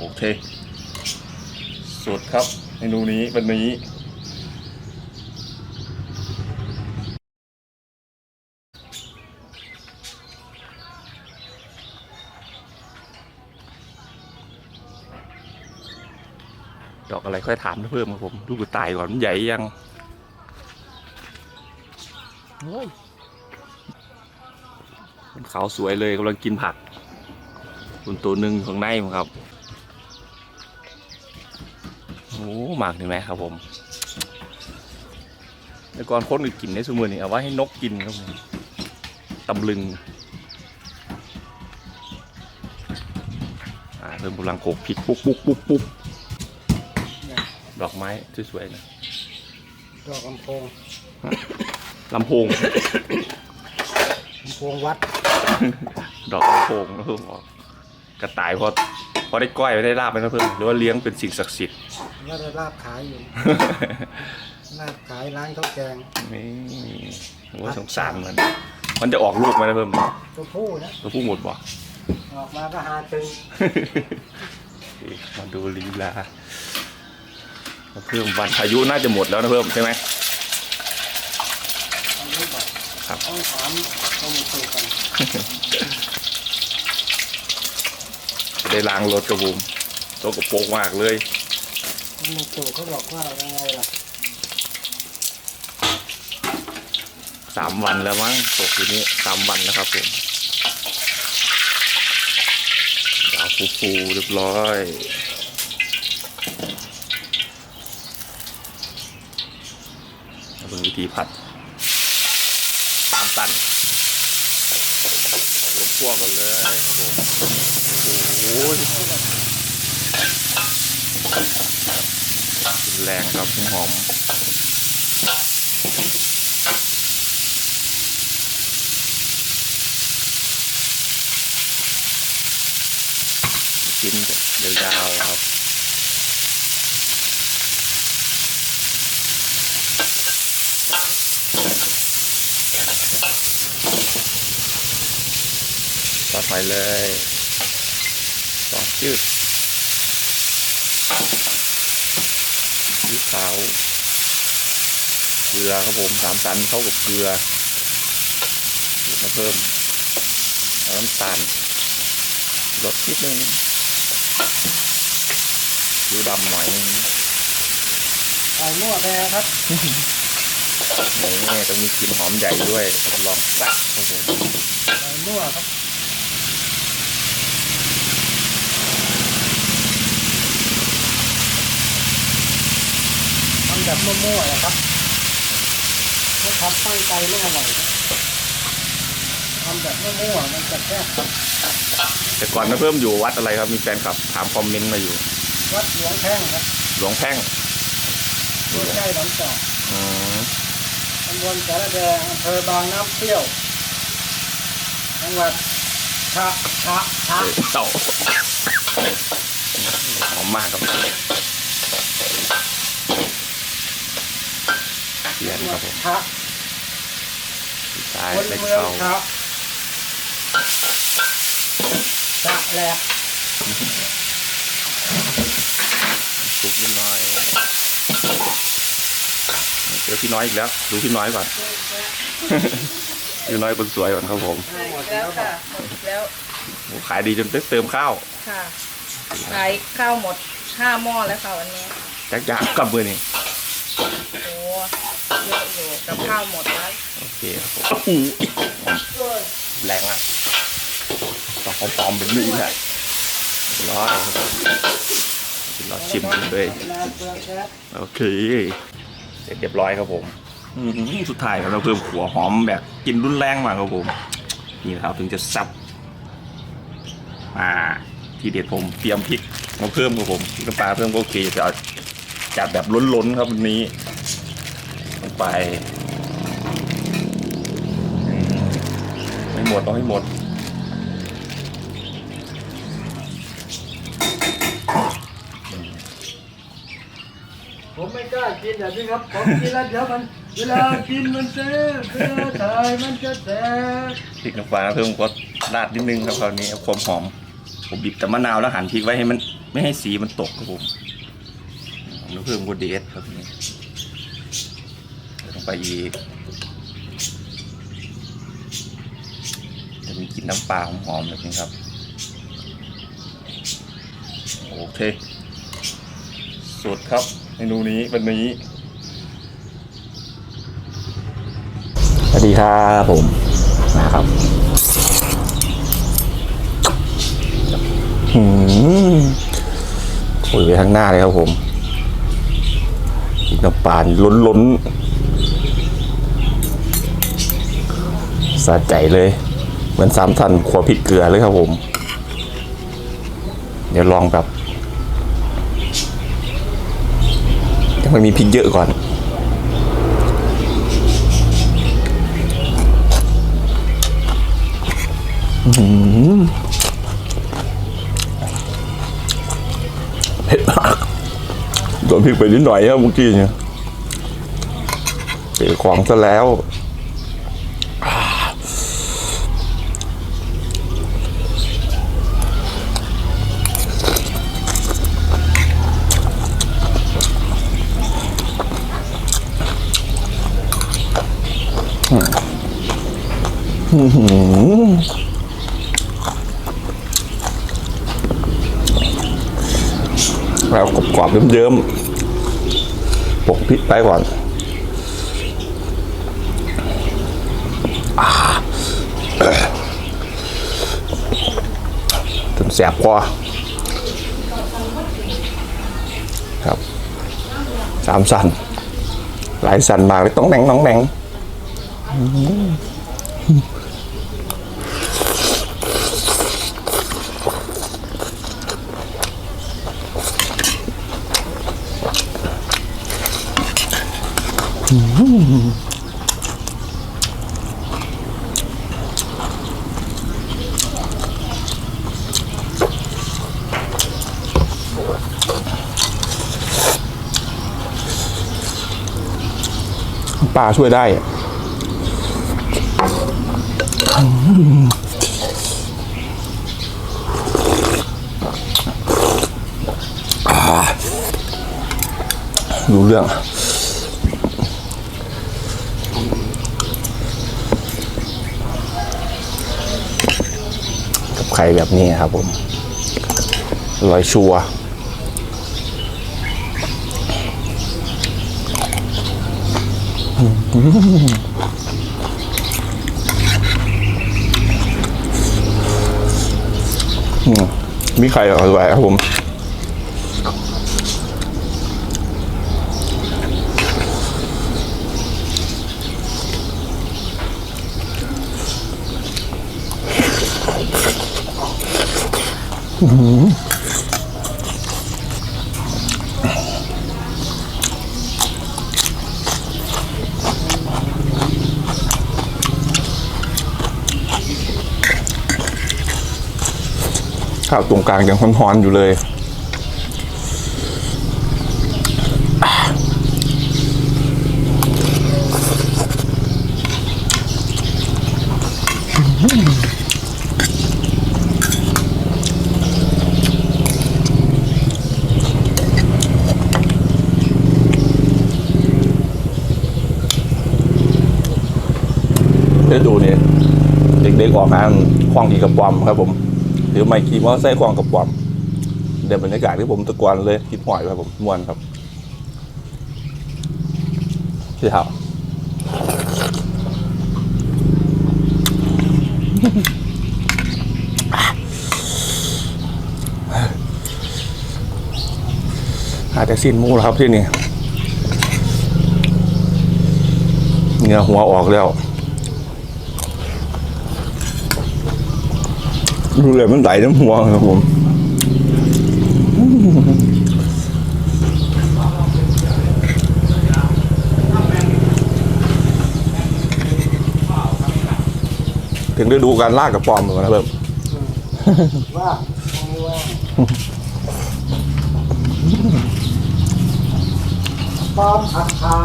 โอเค สุดครับเมนูนี้วันนี้ดอกอะไรค่อยถามเพิ่มครับผมดูกระต่ายก่อนมันใหญ่ยังมันขาวสวยเลยกำลังกินผัก คุณตัวหนึ่งข้างในมั้งครับ โอ้หมากเห็นไหมครับผมแต่ก่อนคนอื่นกินในสมือนี่เอาไว้ให้นกกินครับผมตำลึงอ่าเริ่มกำลังโขกพริกปุ๊บปุ๊บปุ๊บปุ๊บดอกไม้สวยๆนะดอกลำโพงลำโพงลำโพงวัด ดอกลำโพงนะเพิ่มออกกระต่ายพอพอได้ก้อยไม่ได้ลาบไปนะเพิ่มหรือว่าเลี้ยงเป็นสิ่งศักดิ์สิทธิ์ แล้วได้ลาบขายอยู่ ลาบขายร้านข้าวแกงนี่โอ้ยสงสารมัน มันจะออกลูกไหมนะเพิ่มตัวผู้นะตัวผู้หมดบ่ออกมาก็หาตึงมาดูลีลาเพิ่มวันพายุน่าจะหมดแล้วนะเพิ่มใช่ไหมอันนี้บอกครับต้องถามข้อมูลสูกันจะได้ล้างรถกระบุมตัวกระโปรงมากเลย ข้อมูลสูเขาบอกว่ายังไงล่ะสามวันแล้วมั้งตกทีนี้สามวันแล้วครับผมดาวฟูฟูเรียบร้อยมาดูวิธีผัดสามตันรวมพวกกันเลยครับผมโอ้โห แรงครับหอมชิ้นยาวๆครับต่อไปเลยสองจืด สีขาว เกลือครับผมสามตันเข้ากับเกลือมาเพิ่มแล้วน้ำตาลลดนิดนึงดูดำหน่อยนึงใส่มั่วไปครับนี่ต้องมีกลิ่นหอมใหญ่ด้วยรับรองแซ่บครับผมใส่มั่วครับำแบบมั่วๆนะครับถ้าทำตั้งใจไม่อร่อยนะทำแบบมั่วๆมันจะแค่บครับแต่ก่อนนะเพิ่มอยู่วัดอะไรครับ มีแฟนคลับถามคอมเมนต์มาอยู่ วัดหลวงแท่งครับหลวงแพ่งอยู่ใกล้หนองจอกอืมตำบลสารแดงอำเภอบางน้ำเปรี้ยวจังหวัดชะชะชะเอ้ยเต่าหอมมากครับ เทียนจังหควัรัดบผมชะสุดท้ายคนเล็กเมืองเข้าชะชะแหลกสุกนิดหน่อยเจอพี่น้อยอีกแล้ว ดูพี่น้อยก่อนพี่น้อยคนสวยก่อนครับผมหมดแล้แล้ววค่ะหมดแล้วโอ้ขายดีจนได้เติมข้าวค่ะขายข้าวหมดห้าหม้อแล้วค่ะวันนี้จักยากกับมือนี่โอ้ เยอะอยู่กับข้าวหมดแล้วโอเคครับผมโอ้แรงอะต้องหอมๆแบบนี้แหละร้อยครับรอชิมกันเลยโอเค เสร็จเรียบร้อยครับผมสุดท้ายเราเพิ่มขัวหอมแบบกินรุนแรงมากครับผม นี่นะครับถึงจะซับมาทีเด็ดผมเตรียมพริกมาเพิ่มครับผมพริกน้ำปลาเพิ่มก็โอเคจะจัดแบบล้นๆครับวันนี้ ไปอืมไม่หมดต้องให้หมดผมไม่กล้ากินแบบนี้ครับผมกินแล้วเดี๋ยวมันเวลากินมันเซ่เวลาถ่ายมันจะแสบพริกน้ำปลาเพิ่มก็ราดนิดนึงครับคราวนี้เอาความหอม ผมบีบแต่มะนาวแล้วหั่นพริกไว้ให้มัน ไม่ให้สีมันตกครับผมแล้วเพิ่มกูเดสครับนี่ล งไปอีก จะมีกลิ่นน้ำปลาหอมๆแบบนี้ครับ โอเค สุดครับเมนูนี้วันนี้ สวัสดีครับผมนะครับหืมคุยไปข้างหน้าเลยครับผมน้ำปานล้นล้น สะใจเลย เหมือนสามทันขัวพริกเกลือเลยครับผม เดี๋ยวลองแบบยังไม่มีพริกเยอะก่อนเผ็ดมากโดนพริกไปนิดหน่อยครับเมื่อกี้เนี่ยเจอของซะแล้ว อื้อหือแล้วกรอบๆเยิ้มๆปกพริกไปก่อนอาจนแสบคอครับ สามสัน หลายสันมากเลยต้องแหน่งต้องแหน่ง ปลาช่วยได้อะอ่ารู้เรื่อง ไข่แบบนี้ครับผมอร่อยชัวมีไข่อร่อยครับผม ข้าวตรงกลางยังฮ้อนๆอยู่เลย เดี๋ยวดูเนี่ยเด็กๆ ออกงานคล้องกีกระป๋อมครับผมหรือไม่ขี่มอเตอร์ไซค์คล้องกระป๋อมเดี๋ยวบรรยากาศที่ผมตะกอนเลยคิดหอยครับผมมวนครับพี่เท้าหาแต่สิ้นมูแล้วครับที่นี่เนื้อหัวออกแล้ว ดูเลยมันไหลน้ำหัวครับผมถึงได้ดูการลากกระปอมเหมือนกันนะเริ่มว่าปอมผัดชา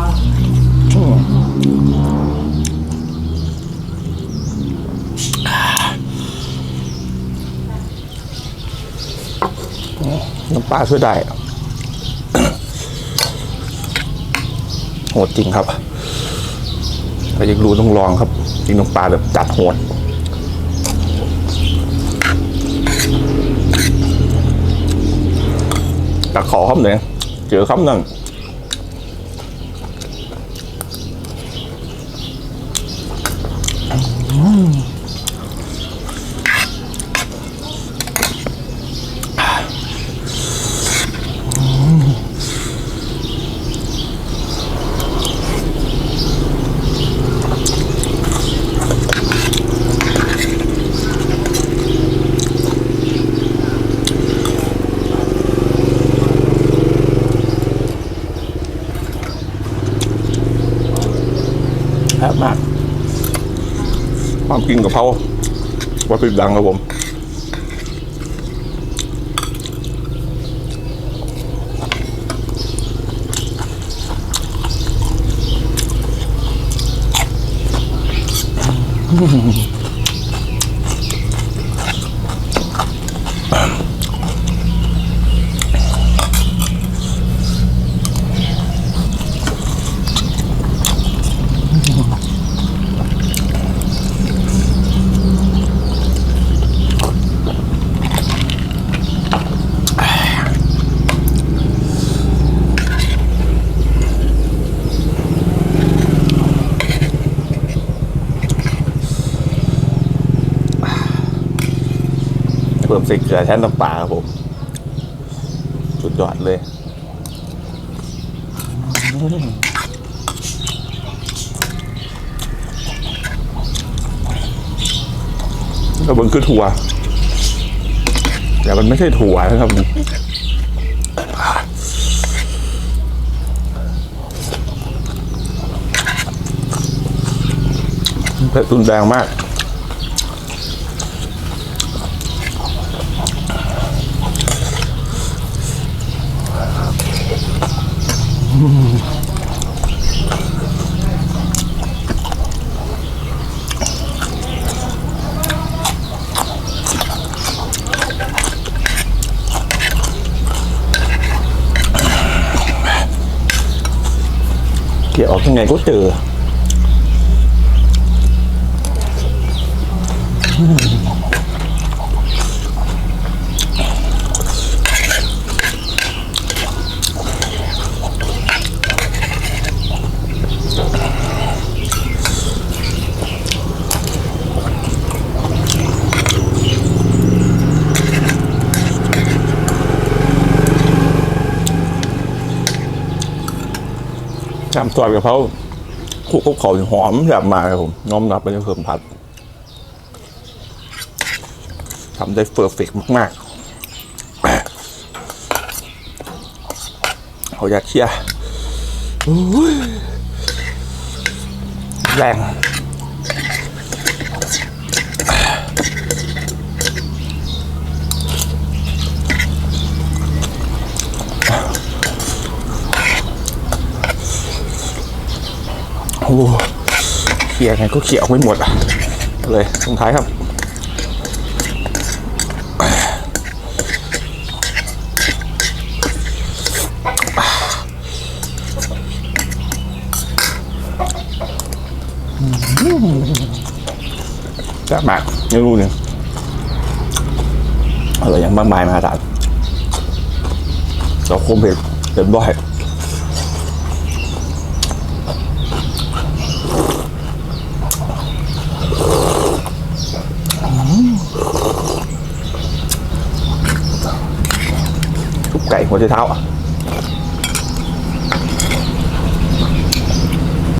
น้ำปลาช่วยได้โหดจริงครับถ้าอยากรู้ต้องลองครับจริงน้ำปลาแบบจัดโหดตะขอคำหนึ่งเจอคำหนึ่ง ซ่บมากความกินกับเขาวัตถุดิบดังครับผมเพิ่มใส่เกลือแทนน้ำปลาครับผม สุดยอดเลยกระเบิงคือถั่วแต่มันไม่ใช่ถั่วนะครับเผ็ดรุนแรงมาก เกี่ยวอ อกยังไงก็เจอจำซอยกับเขาคลุกเขาหอมแบบมาครับผมน้อมรับไปในเพิ่มผัดทำได้เฟอร์เฟกมากๆเขาอยากเชียร์โอ้ยแรง โอ้เขี่ยไงก็เขี่ยออกไม่หมดอะเลยตรงท้ายครับแซ่บมากไม่รู้เนี่ยอะไร อย่า